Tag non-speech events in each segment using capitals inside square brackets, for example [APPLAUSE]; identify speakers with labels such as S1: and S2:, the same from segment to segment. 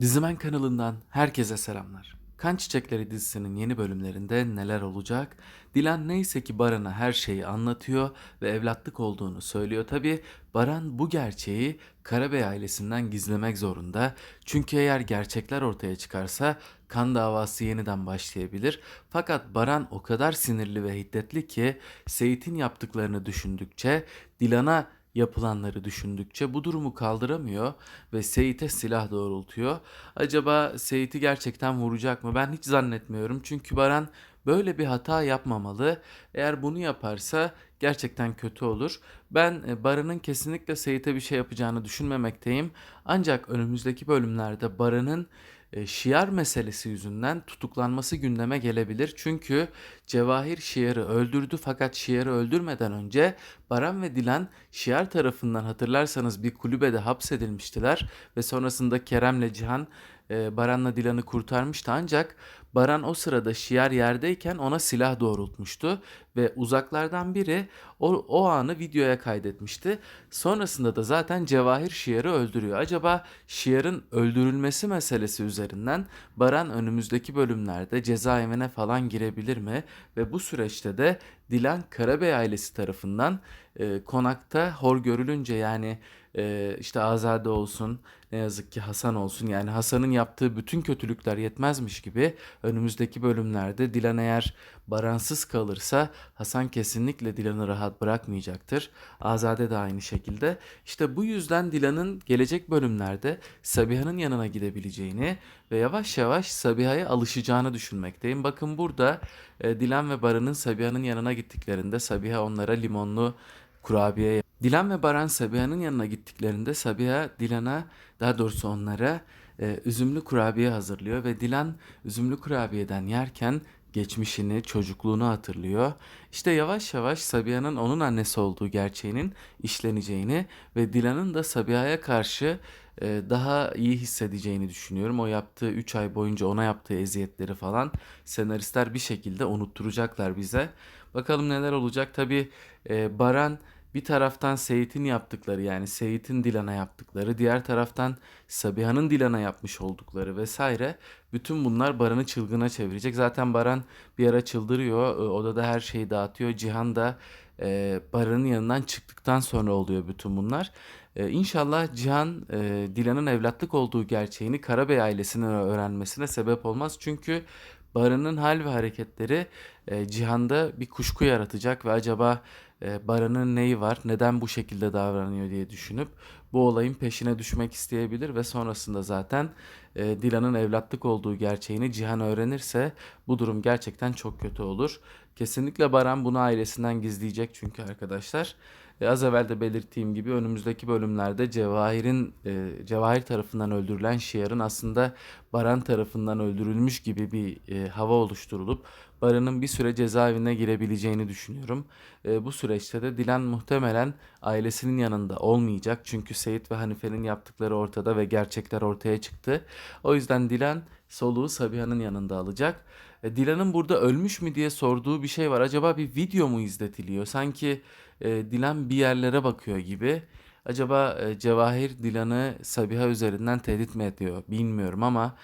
S1: Dizimen kanalından herkese selamlar. Kan Çiçekleri dizisinin yeni bölümlerinde neler olacak? Dilan neyse ki Baran'a her şeyi anlatıyor ve evlatlık olduğunu söylüyor. Tabi Baran bu gerçeği Karabey ailesinden gizlemek zorunda. Çünkü eğer gerçekler ortaya çıkarsa kan davası yeniden başlayabilir. Fakat Baran o kadar sinirli ve hiddetli ki Seyit'in yaptıklarını düşündükçe Dilan'a yapılanları düşündükçe bu durumu kaldıramıyor ve Seyit'e silah doğrultuyor. Acaba Seyit'i gerçekten vuracak mı? Ben hiç zannetmiyorum. Çünkü Baran böyle bir hata yapmamalı. Eğer bunu yaparsa gerçekten kötü olur. Ben e, Baran'ın kesinlikle Seyit'e bir şey yapacağını düşünmemekteyim. Ancak önümüzdeki bölümlerde Baran'ın Şiar meselesi yüzünden tutuklanması gündeme gelebilir. Çünkü Cevahir Şiar'ı öldürdü fakat Şiar'ı öldürmeden önce Baran ve Dilan Şiar tarafından hatırlarsanız bir kulübede hapsedilmiştiler ve sonrasında Kerem'le Cihan e, Baran'la Dilan'ı kurtarmıştı ancak Baran o sırada Şiar yerdeyken ona silah doğrultmuştu ve uzaklardan biri o, o anı videoya kaydetmişti. Sonrasında da zaten Cevahir Şiar'ı öldürüyor. Acaba Şiar'ın öldürülmesi meselesi üzerinden Baran önümüzdeki bölümlerde cezaevine falan girebilir mi? Ve bu süreçte de Dilan Karabey ailesi tarafından e, konakta hor görülünce yani e, işte Azade olsun ne yazık ki Hasan olsun yani Hasan'ın yaptığı bütün kötülükler yetmezmiş gibi önümüzdeki bölümlerde Dilan eğer baransız kalırsa Hasan kesinlikle Dilan'ı rahat bırakmayacaktır. Azade de aynı şekilde. İşte bu yüzden Dilan'ın gelecek bölümlerde Sabiha'nın yanına gidebileceğini ve yavaş yavaş Sabiha'ya alışacağını düşünmekteyim. Bakın burada e, Dilan ve Baran'ın Sabiha'nın yanına gittiklerinde Sabiha onlara limonlu kurabiye Dilan ve Baran Sabiha'nın yanına gittiklerinde Sabiha Dilan'a daha doğrusu onlara e, üzümlü kurabiye hazırlıyor ve Dilan üzümlü kurabiyeden yerken geçmişini, çocukluğunu hatırlıyor. İşte yavaş yavaş Sabiha'nın onun annesi olduğu gerçeğinin işleneceğini ve Dilan'ın da Sabiha'ya karşı e, daha iyi hissedeceğini düşünüyorum. O yaptığı 3 ay boyunca ona yaptığı eziyetleri falan senaristler bir şekilde unutturacaklar bize. Bakalım neler olacak. Tabii e, Baran bir taraftan Seyit'in yaptıkları yani Seyit'in Dilan'a yaptıkları, diğer taraftan Sabiha'nın Dilan'a yapmış oldukları vesaire bütün bunlar Baran'ı çılgına çevirecek. Zaten Baran bir ara çıldırıyor, e, odada her şeyi dağıtıyor. Cihan da e, Baran'ın yanından çıktıktan sonra oluyor bütün bunlar. E, inşallah Cihan e, Dilan'ın evlatlık olduğu gerçeğini Karabey ailesinin öğrenmesine sebep olmaz. Çünkü Baran'ın hal ve hareketleri e, Cihan'da bir kuşku yaratacak ve acaba e, Baran'ın neyi var, neden bu şekilde davranıyor diye düşünüp bu olayın peşine düşmek isteyebilir ve sonrasında zaten e, Dilan'ın evlatlık olduğu gerçeğini Cihan öğrenirse bu durum gerçekten çok kötü olur. Kesinlikle Baran bunu ailesinden gizleyecek çünkü arkadaşlar. Az evvel de belirttiğim gibi önümüzdeki bölümlerde Cevahir'in e, Cevahir tarafından öldürülen Şiar'ın aslında Baran tarafından öldürülmüş gibi bir e, hava oluşturulup Baran'ın bir süre cezaevine girebileceğini düşünüyorum. E, bu süreçte de Dilan muhtemelen ailesinin yanında olmayacak. Çünkü Seyit ve Hanife'nin yaptıkları ortada ve gerçekler ortaya çıktı. O yüzden Dilan soluğu Sabiha'nın yanında alacak. E, Dilan'ın burada ölmüş mü diye sorduğu bir şey var. Acaba bir video mu izletiliyor? Sanki e, Dilan bir yerlere bakıyor gibi. Acaba e, Cevahir Dilan'ı Sabiha üzerinden tehdit mi ediyor? Bilmiyorum ama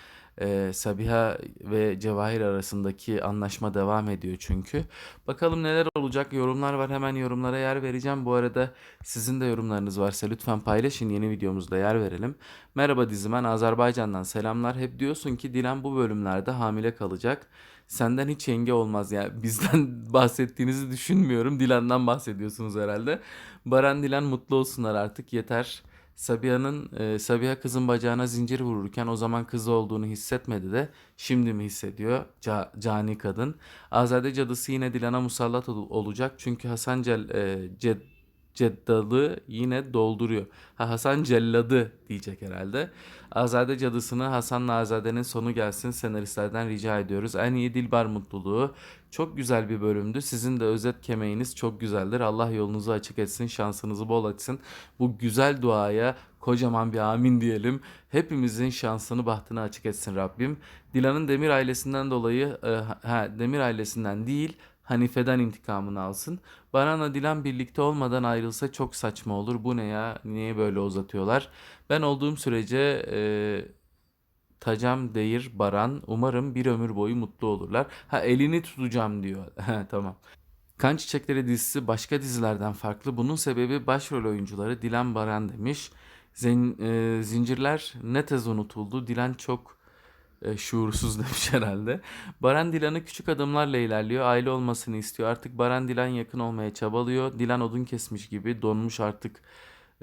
S1: e, Sabiha ve Cevahir arasındaki anlaşma devam ediyor çünkü. Bakalım neler olacak yorumlar var hemen yorumlara yer vereceğim. Bu arada sizin de yorumlarınız varsa lütfen paylaşın yeni videomuzda yer verelim. Merhaba dizimen Azerbaycan'dan selamlar. Hep diyorsun ki Dilan bu bölümlerde hamile kalacak. Senden hiç yenge olmaz yani bizden [LAUGHS] bahsettiğinizi düşünmüyorum. Dilan'dan bahsediyorsunuz herhalde. Baran Dilan mutlu olsunlar artık yeter. Sabiha'nın e, Sabiha kızın bacağına zincir vururken o zaman kız olduğunu hissetmedi de şimdi mi hissediyor Ca- cani kadın. Azade cadısı yine Dilan'a musallat ol- olacak çünkü Hasan Cel e, Ced- Ceddalı yine dolduruyor. Ha, Hasan Celladı diyecek herhalde. Azade cadısını Hasan'la Azade'nin sonu gelsin senaristlerden rica ediyoruz. En iyi Dilbar mutluluğu. Çok güzel bir bölümdü. Sizin de özet kemeğiniz çok güzeldir. Allah yolunuzu açık etsin, şansınızı bol etsin. Bu güzel duaya kocaman bir amin diyelim. Hepimizin şansını, bahtını açık etsin Rabbim. Dilan'ın Demir ailesinden dolayı, e, ha, Demir ailesinden değil, Hanife'den intikamını alsın. Baran'la Dilan birlikte olmadan ayrılsa çok saçma olur. Bu ne ya? Niye böyle uzatıyorlar? Ben olduğum sürece e, tutacağım deyir Baran. Umarım bir ömür boyu mutlu olurlar. Ha elini tutacağım diyor. [LAUGHS] Tamam. Kan Çiçekleri dizisi başka dizilerden farklı. Bunun sebebi başrol oyuncuları Dilan Baran demiş. Zen- e, zincirler ne tez unutuldu. Dilan çok e, şuursuz [LAUGHS] demiş herhalde. Baran Dilan'ı küçük adımlarla ilerliyor. Aile olmasını istiyor. Artık Baran Dilan yakın olmaya çabalıyor. Dilan odun kesmiş gibi donmuş artık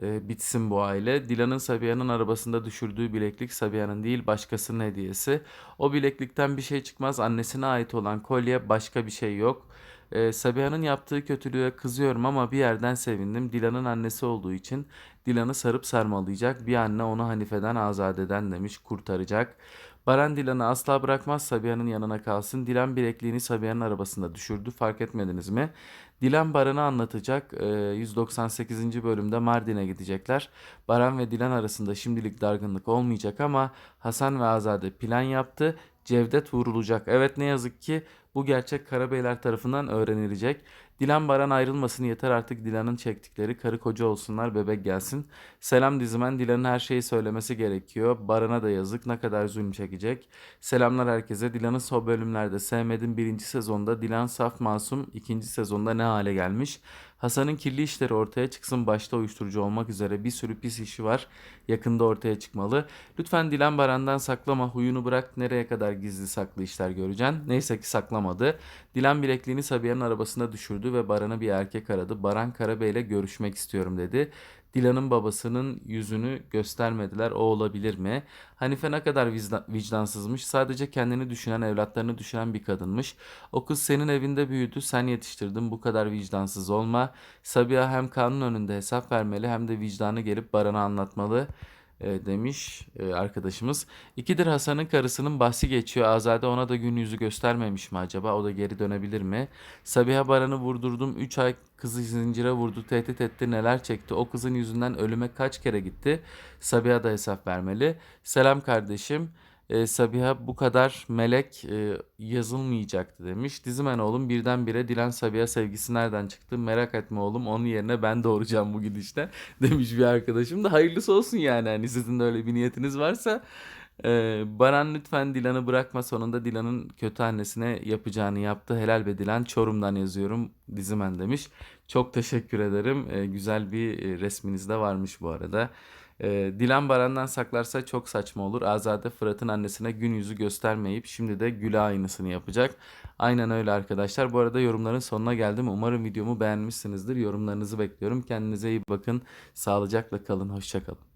S1: e, bitsin bu aile. Dilan'ın Sabiha'nın arabasında düşürdüğü bileklik Sabiha'nın değil başkasının hediyesi. O bileklikten bir şey çıkmaz. Annesine ait olan kolye başka bir şey yok. E, Sabiha'nın yaptığı kötülüğe kızıyorum ama bir yerden sevindim. Dilan'ın annesi olduğu için Dilan'ı sarıp sarmalayacak. Bir anne onu Hanife'den azadeden demiş kurtaracak. Baran Dilan'ı asla bırakmaz Sabiha'nın yanına kalsın. Dilan bilekliğini Sabiha'nın arabasında düşürdü fark etmediniz mi? Dilan Baran'ı anlatacak. Ee, 198. bölümde Mardin'e gidecekler. Baran ve Dilan arasında şimdilik dargınlık olmayacak ama Hasan ve Azade plan yaptı. Cevdet vurulacak. Evet ne yazık ki bu gerçek Karabeyler tarafından öğrenilecek. Dilan Baran ayrılmasın yeter artık Dilan'ın çektikleri karı koca olsunlar bebek gelsin. Selam dizimen Dilan'ın her şeyi söylemesi gerekiyor. Baran'a da yazık ne kadar zulüm çekecek. Selamlar herkese. Dilan'ı son bölümlerde sevmedim. Birinci sezonda Dilan saf masum. ikinci sezonda ne hale gelmiş. Hasan'ın kirli işleri ortaya çıksın. Başta uyuşturucu olmak üzere bir sürü pis işi var. Yakında ortaya çıkmalı. Lütfen Dilan Baran'dan saklama. Huyunu bırak. Nereye kadar gizli saklı işler göreceksin. Neyse ki saklamadı. Dilan bilekliğini Sabiha'nın arabasına düşürdü ve Baran'a bir erkek aradı. Baran Karabey ile görüşmek istiyorum dedi. Dilan'ın babasının yüzünü göstermediler. O olabilir mi? Hanife ne kadar vicda- vicdansızmış. Sadece kendini düşünen, evlatlarını düşünen bir kadınmış. O kız senin evinde büyüdü, sen yetiştirdin. Bu kadar vicdansız olma. Sabiha hem kanun önünde hesap vermeli hem de vicdanı gelip Baran'a anlatmalı e, demiş e, arkadaşımız. İkidir Hasan'ın karısının bahsi geçiyor. Azade ona da gün yüzü göstermemiş mi acaba? O da geri dönebilir mi? Sabiha Baran'ı vurdurdum. 3 ay kızı zincire vurdu, tehdit etti, neler çekti. O kızın yüzünden ölüme kaç kere gitti? Sabiha da hesap vermeli. Selam kardeşim. E, Sabiha bu kadar melek e, yazılmayacaktı demiş. Dizimen oğlum birdenbire Dilan Sabiha sevgisi nereden çıktı? Merak etme oğlum onun yerine ben doğuracağım bu gidişte [LAUGHS] demiş bir arkadaşım da hayırlısı olsun yani hani sizin de öyle bir niyetiniz varsa. E, Baran lütfen Dilan'ı bırakma sonunda Dilan'ın kötü annesine yapacağını yaptı. Helal be Dilan Çorum'dan yazıyorum Dizimen demiş. Çok teşekkür ederim. E, güzel bir e, resminiz de varmış bu arada. Ee, Dilan Baran'dan saklarsa çok saçma olur. Azade Fırat'ın annesine gün yüzü göstermeyip şimdi de Gül'e aynısını yapacak. Aynen öyle arkadaşlar. Bu arada yorumların sonuna geldim. Umarım videomu beğenmişsinizdir. Yorumlarınızı bekliyorum. Kendinize iyi bakın. Sağlıcakla kalın. Hoşçakalın.